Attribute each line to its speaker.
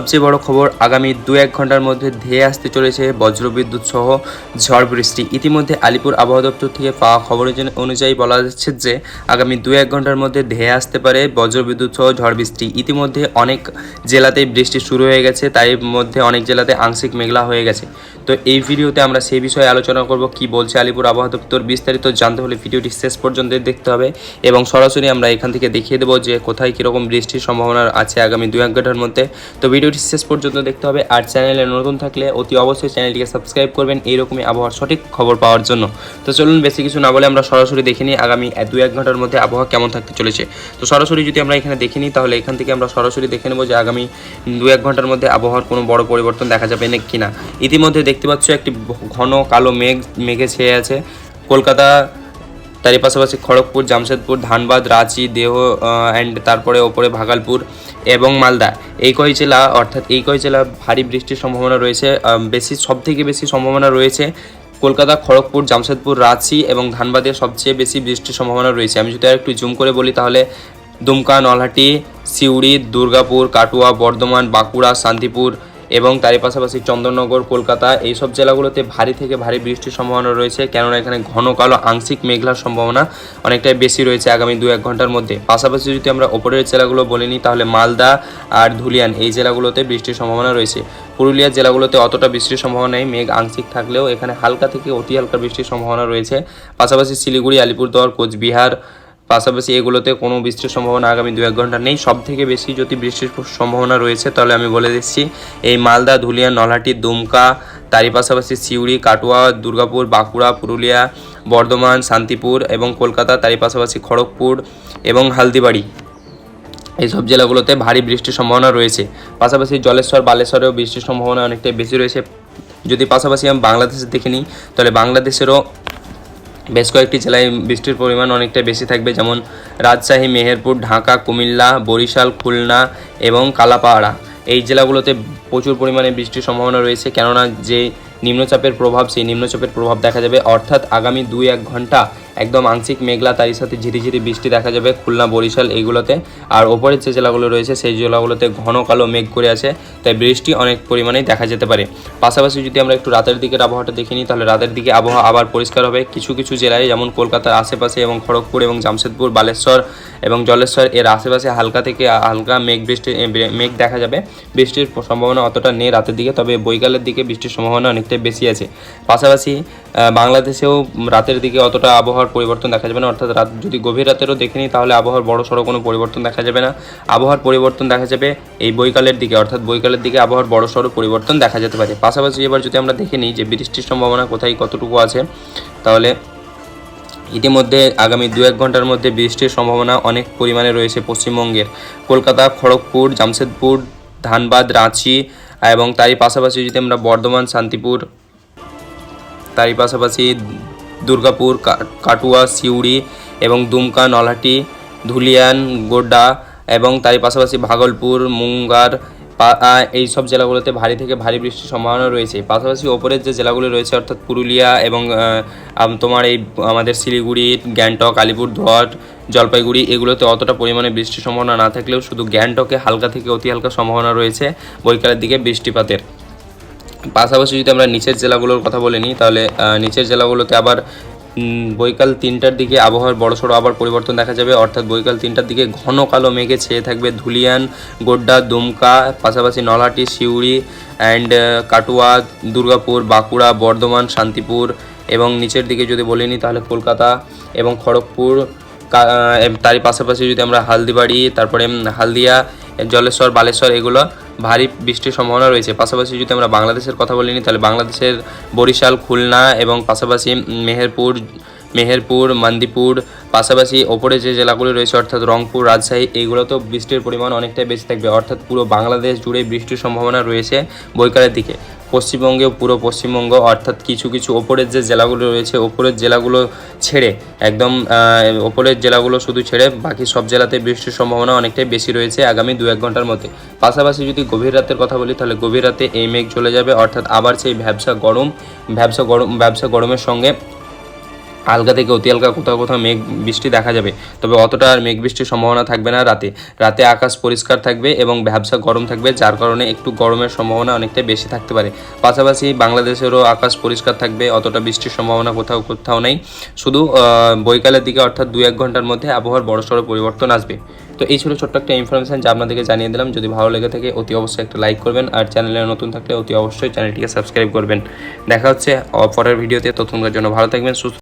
Speaker 1: সবচেয়ে বড় খবর, আগামী দু এক ঘণ্টার মধ্যে ধেয়ে আসতে চলেছে বজ্রবিদ্যুৎ সহ ঝড় বৃষ্টি। ইতিমধ্যে আলিপুর আবহাওয়া দপ্তর থেকে পাওয়া খবরের অনুযায়ী বলা যাচ্ছে যে, আগামী দু এক ঘণ্টার মধ্যে ধেয়ে আসতে পারে বজ্রবিদ্যুৎ সহ ঝড় বৃষ্টি। ইতিমধ্যে অনেক জেলাতেই বৃষ্টি শুরু হয়ে গেছে, তাই মধ্যে অনেক জেলাতে আংশিক মেঘলা হয়ে গেছে। তো এই ভিডিওতে আমরা সেই বিষয়ে আলোচনা করব, কি বলছে আলিপুর আবহাওয়া দপ্তর বিস্তারিত জানতে হলে ভিডিওটি শেষ পর্যন্ত দেখতে হবে এবং সরাসরি আমরা এখান থেকে দেখিয়ে দেবো যে কোথায় কীরকম বৃষ্টির সম্ভাবনা আছে আগামী দু এক ঘণ্টার মধ্যে। তো ভিডিওটি শেষ পর্যন্ত দেখতে হবে। আর চ্যানেলে নতুন থাকলে অতি অবশ্যই চ্যানেলটিকে সাবস্ক্রাইব করবেন এইরকমই আবহাওয়ার সঠিক খবর পাওয়ার জন্য। তো চলুন বেশি কিছু না বলে আমরা সরাসরি দেখে নিই আগামী দু এক ঘণ্টার মধ্যে আবহাওয়া কেমন থাকতে চলেছে। তো সরাসরি যদি আমরা এখানে দেখে নিই তাহলে এখান থেকে আমরা সরাসরি দেখে নেব যে আগামী দু এক ঘণ্টার মধ্যে আবহাওয়ার কোনো বড় পরিবর্তন দেখা যাবে না কি না ইতিমধ্যে দেখতে পাচ্ছ একটি ঘন কালো মেঘ, মেঘে ছেয়ে আছে। কলকাতা, তারই পাশাপাশি খড়গপুর, জামশেদপুর, ধানবাদ, রাঁচি, দেহ অ্যান্ড তারপরে ওপরে ভাগালপুর এবং মালদা। এই কয় জেলা, অর্থাৎ এই কয় জেলা ভারী বৃষ্টির সম্ভাবনা রয়েছে। বেশি সব থেকে বেশি সম্ভাবনা রয়েছে কলকাতা, খড়গপুর, জামশেদপুর, রাঁচি এবং ধানবাদে সবচেয়ে বেশি বৃষ্টির সম্ভাবনা রয়েছে। আমি যদি আর একটু জুম করে বলি তাহলে দুমকা, নলহাটি, সিউড়ি, দুর্গাপুর, কাটুয়া, বর্ধমান, বাঁকুড়া, শান্তিপুর এবং তারই পাশাপাশি চন্দননগর, কলকাতা এইসব জেলাগুলোতে ভারী থেকে ভারী বৃষ্টির সম্ভাবনা রয়েছে। কেননা এখানে ঘন কালো আংশিক মেঘলার সম্ভাবনা অনেকটাই বেশি রয়েছে আগামী দু এক ঘণ্টার মধ্যে। পাশাপাশি যদি আমরা ওপরের জেলাগুলো বলে নিই, তাহলে মালদা আর ধুলিয়ান এই জেলাগুলোতে বৃষ্টির সম্ভাবনা রয়েছে। পুরুলিয়া জেলাগুলোতে অতটা বৃষ্টির সম্ভাবনা নেই, মেঘ আংশিক থাকলেও এখানে হালকা থেকে অতি হালকা বৃষ্টির সম্ভাবনা রয়েছে। পাশাপাশি শিলিগুড়ি, আলিপুরদুয়ার, কোচবিহার পাশাপাশি এগুলোতে কোনো বৃষ্টির সম্ভাবনা আগামী দু এক ঘণ্টা নেই। সব থেকে বেশি যদি বৃষ্টির সম্ভাবনা রয়েছে, তাহলে আমি বলে দিচ্ছি, এই মালদা, ধুলিয়া, নলহাটি, দুমকা, তারই পাশাপাশি সিউড়ি, কাটোয়া, দুর্গাপুর, বাঁকুড়া, পুরুলিয়া, বর্ধমান, শান্তিপুর এবং কলকাতা, তারই পাশাপাশি খড়গপুর এবং হালদিবাড়ি। এইসব জেলাগুলোতে ভারী বৃষ্টির সম্ভাবনা রয়েছে। পাশাপাশি জলেশ্বর, বালেশ্বরেও বৃষ্টির সম্ভাবনা অনেকটাই বেশি রয়েছে। যদি পাশাপাশি আমি বাংলাদেশে দেখে নিই, তাহলে বাংলাদেশেরও বেশ কয়েকটি জেলায় বৃষ্টির পরিমাণ অনেকটা বেশি থাকবে, যেমন রাজশাহী, মেহেরপুর, ঢাকা, কুমিল্লা, বরিশাল, খুলনা এবং কালাপাড়া এই জেলাগুলোতে প্রচুর পরিমাণে বৃষ্টির সম্ভাবনা রয়েছে, কেননা যে নিম্নচাপের প্রভাব, সেই নিম্নচাপের প্রভাব দেখা যাবে। অর্থাৎ আগামী দুই এক ঘণ্টা একদম আংশিক মেঘলা, তারই সাথে ঝিরিঝিরি বৃষ্টি দেখা যাবে খুলনা, বরিশাল এইগুলোতে। আর ওপরের যে জেলাগুলো রয়েছে, সেই জেলাগুলোতে ঘন কালো মেঘ করে আছে, তাই বৃষ্টি অনেক পরিমাণেই দেখা যেতে পারে। পাশাপাশি যদি আমরা একটু রাতের দিকের আবহাওয়াটা দেখে নিই, তাহলে রাতের দিকে আবহাওয়া আবার পরিষ্কার হবে। কিছু কিছু জেলায়, যেমন কলকাতার আশেপাশে এবং খড়গপুর এবং জামশেদপুর, বালেশ্বর এবং জলেশ্বর, এর আশেপাশে হালকা থেকে হালকা মেঘ বৃষ্টি মেঘ দেখা যাবে। বৃষ্টির সম্ভাবনা অতটা নেই রাতের দিকে, তবে বৈকালের দিকে বৃষ্টির সম্ভাবনা অনেকটাই বেশি আছে। পাশাপাশি বাংলাদেশেও রাতের দিকে অতটা আবহাওয়ার পরিবর্তন দেখা যাবে না। অর্থাৎ রাত যদি গভীর রাতেরও দেখে নিই, তাহলে আবহাওয়ার বড় সড়ো কোনো পরিবর্তন দেখা যাবে না। আবহাওয়ার পরিবর্তন দেখা যাবে এই বৈকালের দিকে, অর্থাৎ বৈকালের দিকে আবহাওয়ার বড় সড়ো পরিবর্তন দেখা যেতে পারে। পাশাপাশি এবার যদি আমরা দেখে নিই যে বৃষ্টির সম্ভাবনা কোথায়, কতটুকু আছে, তাহলে ইতিমধ্যে আগামী দু এক ঘণ্টার মধ্যে বৃষ্টির সম্ভাবনা অনেক পরিমাণে রয়েছে পশ্চিমবঙ্গের। কলকাতা, খড়গপুর, জামশেদপুর, ধানবাদ, রাঁচি এবং তারই পাশাপাশি যদি আমরা বর্ধমান, শান্তিপুর তারই পাশাপাশি দুর্গাপুর কাটুয়া, সিউড়ি এবং দুমকা, নলহাটি, ধুলিয়ান, গোড্ডা এবং তারই পাশাপাশি ভাগলপুর, মুঙ্গার এই সব জেলাগুলোতে ভারী থেকে ভারী বৃষ্টির সম্ভাবনা রয়েছে। পাশাপাশি ওপরের যে জেলাগুলো রয়েছে, অর্থাৎ পুরুলিয়া এবং তোমার এই, আমাদের শিলিগুড়ি, গ্যাংটক, আলিপুরদুয়ার, জলপাইগুড়ি এগুলোতে অতটা পরিমাণে বৃষ্টির সম্ভাবনা না থাকলেও শুধু গ্যাংটকে হালকা থেকে অতি হালকা সম্ভাবনা রয়েছে বৈকালের দিকে বৃষ্টিপাতের। পাশাপাশি যদি আমরা নিচের জেলাগুলোর কথা বলে নিই, তাহলে নিচের জেলাগুলোতে আবার বৈকাল তিনটার দিকে আবহাওয়ার বড় সড়ো আবার পরিবর্তন দেখা যাবে। অর্থাৎ বৈকাল তিনটার দিকে ঘন কালো মেঘে ছেয়ে থাকবে ধুলিয়ান, গোড্ডা, দুমকা, পাশাপাশি নলহাটি, সিউড়ি অ্যান্ড কাটুয়া, দুর্গাপুর, বাঁকুড়া, বর্ধমান, শান্তিপুর এবং নিচের দিকে যদি বলে নিই, তাহলে কলকাতা এবং খড়গপুর তারই পাশাপাশি যদি আমরা হালদিবাড়ি, তারপরে হালদিয়া, জলেশ্বর, বালেশ্বর, এগুলো ভারী বৃষ্টির সম্ভাবনা রয়েছে। পাশাপাশি যদি আমরা বাংলাদেশের কথা বলি নি তাহলে বাংলাদেশের বরিশাল, খুলনা এবং পাশাপাশি মেহেরপুর মেহেরপুর, মান্দিপুর, পাশাপাশি ওপরে যে জেলাগুলি রয়েছে, অর্থাৎ রংপুর, রাজশাহী এইগুলোতেও বৃষ্টির পরিমাণ অনেকটাই বেশি থাকবে। অর্থাৎ পুরো বাংলাদেশ জুড়ে বৃষ্টির সম্ভাবনা রয়েছে বৈকালের দিকে। পশ্চিমবঙ্গেও পুরো পশ্চিমবঙ্গ, অর্থাৎ কিছু কিছু ওপরের যে জেলাগুলো রয়েছে, ওপরের জেলাগুলো ছেড়ে, একদম ওপরের জেলাগুলো শুধু ছেড়ে বাকি সব জেলাতে বৃষ্টির সম্ভাবনা অনেকটাই বেশি রয়েছে আগামী দু এক ঘণ্টার মধ্যে। পাশাপাশি যদি গভীর রাতের কথা বলি, তাহলে গভীর রাতে এই মেঘ চলে যাবে, অর্থাৎ আবার সেই ভ্যাবসা গরম ভ্যাবসা গরম, ভ্যাবসা গরমের সঙ্গে হালকা থেকে অতি হালকা কোথাও কোথাও মেঘ বৃষ্টি দেখা যাবে। তবে অতটা আর মেঘ বৃষ্টির সম্ভাবনা থাকবে না রাতে। রাতে আকাশ পরিষ্কার থাকবে এবং ভ্যাবসা গরম থাকবে, যার কারণে একটু গরমের সম্ভাবনা অনেকটাই বেশি থাকতে পারে। পাশাপাশি বাংলাদেশেরও আকাশ পরিষ্কার থাকবে, অতটা বৃষ্টির সম্ভাবনা কোথাও কোথাও নেই। শুধু বৈকালের দিকে অর্থাৎ দু এক ঘণ্টার মধ্যে আবহাওয়ার বড়সড় পরিবর্তন আসবে। তো এই ছিল ছোট্ট একটা ইনফরমেশন যা আপনাদেরকে জানিয়ে দিলাম। যদি ভালো লেগে থাকে, অতি অবশ্যই একটা লাইক করবেন। আর চ্যানেলে নতুন থাকলে অতি অবশ্যই চ্যানেলটিকে সাবস্ক্রাইব করবেন। দেখা হচ্ছে পরের ভিডিওতে ততক্ষণকার জন্য ভালো থাকবেন, সুস্থ